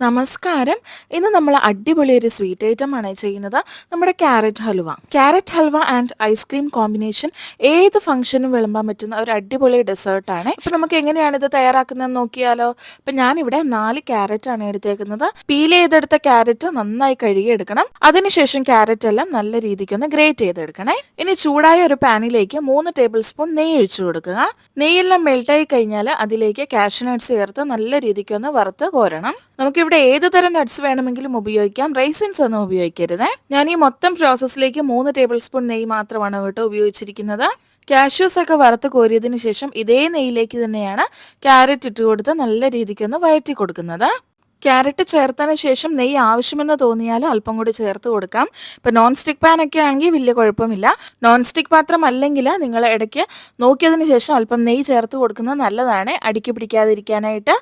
നമസ്കാരം. ഇന്ന് നമ്മൾ അടിപൊളി ഒരു സ്വീറ്റ് ഐറ്റം ആണ് ചെയ്യുന്നത്. നമ്മുടെ carrot halwa. Carrot halwa and ice cream combination ഏത് ഫംഗ്ഷനും വിളമ്പാൻ പറ്റുന്ന ഒരു അടിപൊളി ഡെസേർട്ടാണ്. ഇപ്പൊ നമുക്ക് എങ്ങനെയാണ് ഇത് തയ്യാറാക്കുന്നതെന്ന് നോക്കിയാലോ. ഇപ്പൊ ഞാനിവിടെ നാല് ക്യാരറ്റ് ആണ് എടുത്തേക്കുന്നത്. പീൽ ചെയ്തെടുത്ത ക്യാരറ്റ് നന്നായി കഴുകിയെടുക്കണം. അതിനുശേഷം ക്യാരറ്റ് എല്ലാം നല്ല രീതിക്ക് ഒന്ന് ഗ്രേറ്റ് ചെയ്തെടുക്കണേ. ഇനി ചൂടായ ഒരു പാനിലേക്ക് മൂന്ന് ടേബിൾ സ്പൂൺ നെയ്യ് ഒഴിച്ചു കൊടുക്കുക. നെയ്യെല്ലാം മെൽട്ടായി കഴിഞ്ഞാൽ അതിലേക്ക് കാഷ്യൂ നട്ട്സ് ചേർത്ത് നല്ല രീതിക്ക് ഒന്ന് വറുത്ത് കോരണം. നമുക്കിവിടെ ഏത് തരം നട്ട്സ് വേണമെങ്കിലും ഉപയോഗിക്കാം. റൈസിൻസ് ഒന്നും ഉപയോഗിക്കരുത്. ഞാൻ ഈ മൊത്തം പ്രോസസ്സിലേക്ക് മൂന്ന് ടേബിൾ സ്പൂൺ നെയ്യ് മാത്രമാണ് കേട്ടോ ഉപയോഗിച്ചിരിക്കുന്നത്. കാഷ്യൂസ് ഒക്കെ വറുത്ത് കോരിയതിന് ശേഷം ഇതേ നെയ്യിലേക്ക് തന്നെയാണ് ക്യാരറ്റ് ഇട്ട് കൊടുത്ത് നല്ല രീതിക്ക് ഒന്ന് വഴറ്റി കൊടുക്കുന്നത്. ക്യാരറ്റ് ചേർത്തതിന് ശേഷം നെയ്യ് ആവശ്യമെന്ന് തോന്നിയാൽ അല്പം കൂടി ചേർത്ത് കൊടുക്കാം. ഇപ്പം നോൺ സ്റ്റിക്ക് പാൻ ഒക്കെ ആണെങ്കിൽ വലിയ കുഴപ്പമില്ല. നോൺ സ്റ്റിക്ക് പാത്രം അല്ലെങ്കിൽ നിങ്ങൾ ഇടയ്ക്ക് നോക്കിയതിന് ശേഷം അല്പം നെയ്യ് ചേർത്ത് കൊടുക്കുന്നത് നല്ലതാണ്. അടുക്കി പിടിക്കാതിരിക്കാനായിട്ട്.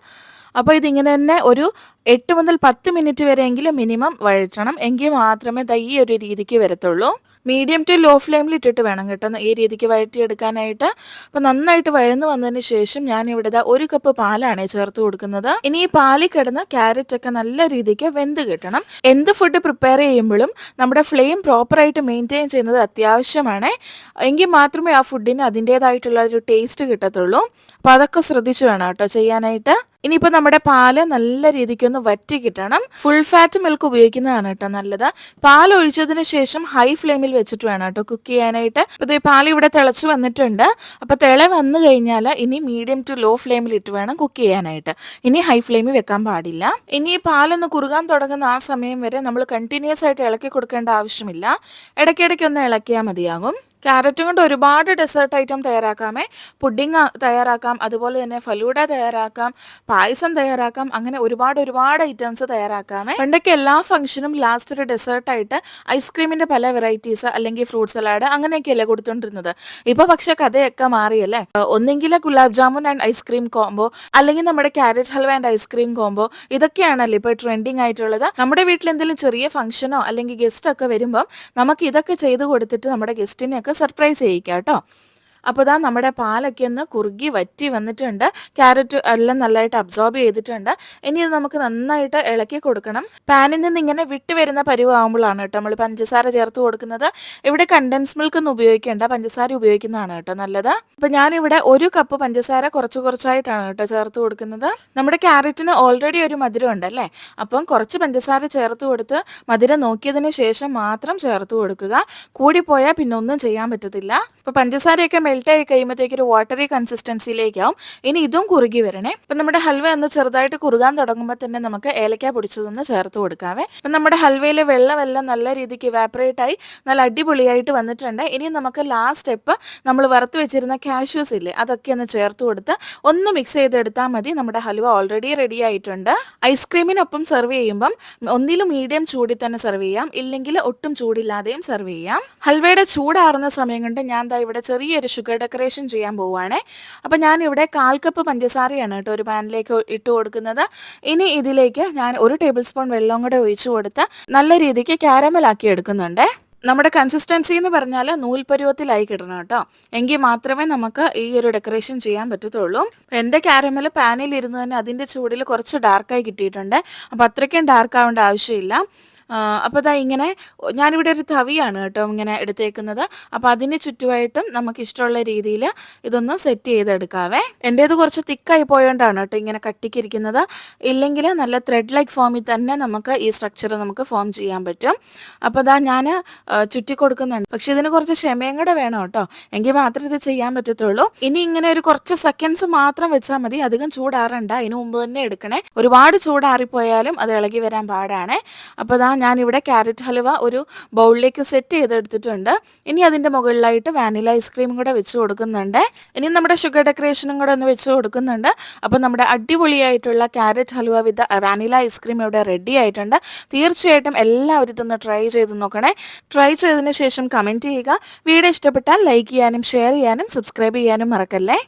അപ്പോൾ ഇതിങ്ങനെ തന്നെ ഒരു എട്ട് മുതൽ പത്ത് മിനിറ്റ് വരെയെങ്കിലും മിനിമം വഴറ്റണം എങ്കിൽ മാത്രമേ ദാ ഈ ഒരു രീതിക്ക് വരത്തുള്ളൂ. മീഡിയം ടു ലോ ഫ്ലെയിമിൽ ഇട്ടിട്ട് വേണം കേട്ടോ ഈ രീതിക്ക് വഴറ്റിയെടുക്കാനായിട്ട്. അപ്പോൾ നന്നായിട്ട് വഴന്നു വന്നതിന് ശേഷം ഞാൻ ഇവിടെ ദാ ഒരു കപ്പ് പാലാണ് ചേർത്ത് കൊടുക്കുന്നത്. ഇനി ഈ പാലിൽ കിടന്ന് ക്യാരറ്റ് ഒക്കെ നല്ല രീതിക്ക് വെന്ത് കിട്ടണം. എന്ത് ഫുഡ് പ്രിപ്പയർ ചെയ്യുമ്പോഴും നമ്മുടെ ഫ്ലെയിം പ്രോപ്പറായിട്ട് മെയിന്റെയിൻ ചെയ്യുന്നത് അത്യാവശ്യമാണ്. എങ്കിൽ മാത്രമേ ആ ഫുഡിന് അതിന്റേതായിട്ടുള്ള ഒരു ടേസ്റ്റ് കിട്ടത്തുള്ളൂ. അപ്പോൾ അതൊക്കെ ശ്രദ്ധിച്ചു വേണം കേട്ടോ ചെയ്യാനായിട്ട്. ഇനിയിപ്പോൾ നമ്മുടെ പാൽ നല്ല രീതിക്കൊന്ന് വറ്റി കിട്ടണം. ഫുൾ ഫാറ്റ് മിൽക്ക് ഉപയോഗിക്കുന്നതാണ് കേട്ടോ നല്ലത്. പാൽ ഒഴിച്ചതിന് ശേഷം ഹൈ ഫ്ലെയിമിൽ വെച്ചിട്ട് വേണം കേട്ടോ കുക്ക് ചെയ്യാനായിട്ട്. അപ്പോൾ ഈ പാൽ ഇവിടെ തിളച്ച് വന്നിട്ടുണ്ട്. അപ്പോൾ തിള വന്നു കഴിഞ്ഞാൽ ഇനി മീഡിയം ടു ലോ ഫ്ലെയിമിൽ ഇട്ട് വേണം കുക്ക് ചെയ്യാനായിട്ട്. ഇനി ഹൈ ഫ്ലെയിമിൽ വെക്കാൻ പാടില്ല. ഇനി ഈ പാലൊന്ന് കുറുകാൻ തുടങ്ങുന്ന ആ സമയം വരെ നമ്മൾ കണ്ടിന്യൂസ് ആയിട്ട് ഇളക്കി കൊടുക്കേണ്ട ആവശ്യമില്ല. ഇടയ്ക്കിടയ്ക്ക് ഒന്ന് ഇളക്കിയാൽ മതിയാകും. ക്യാരറ്റും കൊണ്ട് ഒരുപാട് ഡെസേർട്ട് ഐറ്റം തയ്യാറാക്കാമേ. പുഡിങ് തയ്യാറാക്കാം അതുപോലെ തന്നെ ഫലൂഡ തയ്യാറാക്കാം പായസം തയ്യാറാക്കാം അങ്ങനെ ഒരുപാട് ഒരുപാട് ഐറ്റംസ് തയ്യാറാക്കാമേ. പണ്ടൊക്കെ എല്ലാ ഫംഗ്ഷനും ലാസ്റ്റ് ഒരു ഡെസേർട്ടായിട്ട് ഐസ്ക്രീമിന്റെ പല വെറൈറ്റീസ് അല്ലെങ്കിൽ ഫ്രൂട്ട് സലാഡ് അങ്ങനെയൊക്കെയല്ലേ കൊടുത്തോണ്ടിരുന്നത്. ഇപ്പൊ പക്ഷെ കഥയൊക്കെ മാറിയല്ലേ ഒന്നെങ്കിൽ gulab jamun and ice cream combo അല്ലെങ്കിൽ നമ്മുടെ carrot halwa and ice cream combo ഇതൊക്കെയാണല്ലോ ഇപ്പൊ ട്രെൻഡിങ് ആയിട്ടുള്ളത്. നമ്മുടെ വീട്ടിൽ എന്തെങ്കിലും ചെറിയ ഫംഗ്ഷനോ അല്ലെങ്കിൽ ഗസ്റ്റ് ഒക്കെ വരുമ്പം നമുക്ക് ഇതൊക്കെ ചെയ്ത് കൊടുത്തിട്ട് നമ്മുടെ ഗസ്റ്റിനെയൊക്കെ സർപ്രൈസ് ചെയ്യിക്കാം കേട്ടോ. അപ്പോൾ ഇതാ നമ്മുടെ പാലൊക്കെ ഒന്ന് കുറുകി വറ്റി വന്നിട്ടുണ്ട്. ക്യാരറ്റ് എല്ലാം നല്ലതായിട്ട് അബ്സോർബ് ചെയ്തിട്ടുണ്ട്. ഇനി ഇത് നമുക്ക് നന്നായിട്ട് ഇളക്കി കൊടുക്കണം. പാനിൽ നിന്ന് ഇങ്ങനെ വിട്ട് വരുന്ന പരിവാകുമ്പോഴാണ് കേട്ടോ നമ്മൾ പഞ്ചസാര ചേർത്ത് കൊടുക്കുന്നത്. ഇവിടെ കണ്ടൻസ് മിൽക്ക് ഒന്നും ഉപയോഗിക്കേണ്ട. പഞ്ചസാര ഉപയോഗിക്കുന്നതാണ് കേട്ടോ നല്ലത്. അപ്പം ഞാനിവിടെ ഒരു കപ്പ് പഞ്ചസാര കുറച്ച് കുറച്ചായിട്ടാണ് കേട്ടോ ചേർത്ത് കൊടുക്കുന്നത്. നമ്മുടെ ക്യാരറ്റിന് ഓൾറെഡി ഒരു മധുരം ഉണ്ടല്ലേ അപ്പം കുറച്ച് പഞ്ചസാര ചേർത്ത് കൊടുത്ത് മധുരം നോക്കിയതിന് ശേഷം മാത്രം ചേർത്ത് കൊടുക്കുക. കൂടിപ്പോയാൽ പിന്നെ ഒന്നും ചെയ്യാൻ പറ്റത്തില്ല. അപ്പോൾ പഞ്ചസാരയൊക്കെ മെൽറ്റായി കഴിയുമ്പോഴത്തേക്ക് ഒരു വാട്ടറി കൺസിസ്റ്റൻസിയിലേക്കാവും ഇനി ഇതും കുറുകി വരണേ. അപ്പം നമ്മുടെ ഹൽവ ഒന്ന് ചെറുതായിട്ട് കുറുകാൻ തുടങ്ങുമ്പോൾ തന്നെ നമുക്ക് ഏലക്ക പൊടിച്ചതൊന്ന് ചേർത്ത് കൊടുക്കാവേ. അപ്പം നമ്മുടെ ഹൽവയിലെ വെള്ളമെല്ലാം നല്ല രീതിക്ക് ഇവാപ്പറേറ്റ് ആയി നല്ല അടിപൊളിയായിട്ട് വന്നിട്ടുണ്ട്. ഇനി നമുക്ക് ലാസ്റ്റ് സ്റ്റെപ്പ് നമ്മൾ വറുത്ത് വെച്ചിരുന്ന കാഷ്യൂസ് ഇല്ലേ അതൊക്കെ ഒന്ന് ചേർത്ത് കൊടുത്ത് ഒന്ന് മിക്സ് ചെയ്തെടുത്താൽ മതി. നമ്മുടെ ഹൽവ ഓൾറെഡി റെഡി ആയിട്ടുണ്ട്. ഐസ്ക്രീമിനൊപ്പം സെർവ് ചെയ്യുമ്പം ഒന്നിലും മീഡിയം ചൂടി തന്നെ സെർവ് ചെയ്യാം. ഇല്ലെങ്കിൽ ഒട്ടും ചൂടില്ലാതെയും സെർവ് ചെയ്യാം. ഹൽവയുടെ ചൂടാറുന്ന സമയം കൊണ്ട് ഞാൻ ഇവിടെ ചെറിയൊരു ഷുഗർ ഡെക്കറേഷൻ ചെയ്യാൻ പോവുകയാണേ. അപ്പം ഞാൻ ഇവിടെ കാൽ കപ്പ് പഞ്ചസാരയാണ് കേട്ടോ ഒരു പാനിലേക്ക് ഇട്ട് കൊടുക്കുന്നത്. ഇനി ഇതിലേക്ക് ഞാൻ ഒരു ടേബിൾ സ്പൂൺ വെള്ളം കൂടെ ഒഴിച്ചു കൊടുത്ത് നല്ല രീതിക്ക് ക്യാരമലാക്കി എടുക്കുന്നുണ്ട്. നമ്മുടെ കൺസിസ്റ്റൻസി എന്ന് പറഞ്ഞാൽ നൂൽപരുവത്തിലായി കിട്ടണം കേട്ടോ. എങ്കിൽ മാത്രമേ നമുക്ക് ഈ ഒരു ഡെക്കറേഷൻ ചെയ്യാൻ പറ്റത്തുള്ളൂ. എന്റെ കാരമൽ പാനിൽ ഇരുന്ന് തന്നെ അതിന്റെ ചൂടിൽ കുറച്ച് ഡാർക്കായി കിട്ടിയിട്ടുണ്ട്. അപ്പോൾ അത്രയ്ക്കും ഡാർക്ക് ആവേണ്ട ആവശ്യമില്ല. അപ്പോൾ അതാ ഇങ്ങനെ ഞാനിവിടെ ഒരു തവിയാണ് കേട്ടോ ഇങ്ങനെ എടുത്തേക്കുന്നത്. അപ്പോൾ അതിന് ചുറ്റുമായിട്ടും നമുക്ക് ഇഷ്ടമുള്ള രീതിയിൽ ഇതൊന്ന് സെറ്റ് ചെയ്തെടുക്കാവേ. എന്റേത് കുറച്ച് തിക്കായി പോയോണ്ടാണ് കേട്ടോ ഇങ്ങനെ കട്ടിക്കിരിക്കുന്നത്. ഇല്ലെങ്കിൽ നല്ല ത്രെഡ് ലൈക്ക് ഫോമിൽ തന്നെ നമുക്ക് ഈ സ്ട്രക്ചർ നമുക്ക് ഫോം ചെയ്യാൻ പറ്റും. അപ്പോൾ ഇതാ ഞാൻ ചുറ്റി കൊടുക്കുന്നുണ്ട് പക്ഷെ ഇതിന് കുറച്ച് ക്ഷമയും കൂടെ വേണം കേട്ടോ. എങ്കിൽ മാത്രമേ ഇത് ചെയ്യാൻ പറ്റത്തുള്ളൂ. ഇനി ഇങ്ങനെ ഒരു കുറച്ച് സെക്കൻഡ്സ് മാത്രം വെച്ചാൽ മതി. അധികം ചൂടാറണ്ട. അതിന് മുമ്പ് തന്നെ എടുക്കണേ. ഒരുപാട് ചൂടാറിപ്പോയാലും അത് ഇളകി വരാൻ പാടാണ്. അപ്പോൾ ഇതാ ഞാനിവിടെ ക്യാരറ്റ് ഹലുവ ഒരു ബൗളിലേക്ക് സെറ്റ് ചെയ്തെടുത്തിട്ടുണ്ട്. ഇനി അതിന്റെ മുകളിലായിട്ട് വാനില ഐസ്ക്രീമും കൂടെ വെച്ച് കൊടുക്കുന്നുണ്ട്. ഇനി നമ്മുടെ ഷുഗർ ഡെക്കറേഷനും കൂടെ ഒന്ന് വെച്ച് കൊടുക്കുന്നുണ്ട്. അപ്പോൾ നമ്മുടെ അടിപൊളിയായിട്ടുള്ള carrot halwa with vanilla ice cream ഇവിടെ റെഡി ആയിട്ടുണ്ട്. തീർച്ചയായിട്ടും എല്ലാവരും ഇതൊന്ന് ട്രൈ ചെയ്ത് നോക്കണേ. ട്രൈ ചെയ്തതിന് ശേഷം കമന്റ് ചെയ്യുക. വീഡിയോ ഇഷ്ടപ്പെട്ടാൽ ലൈക്ക് ചെയ്യാനും ഷെയർ ചെയ്യാനും സബ്സ്ക്രൈബ് ചെയ്യാനും മറക്കല്ലേ?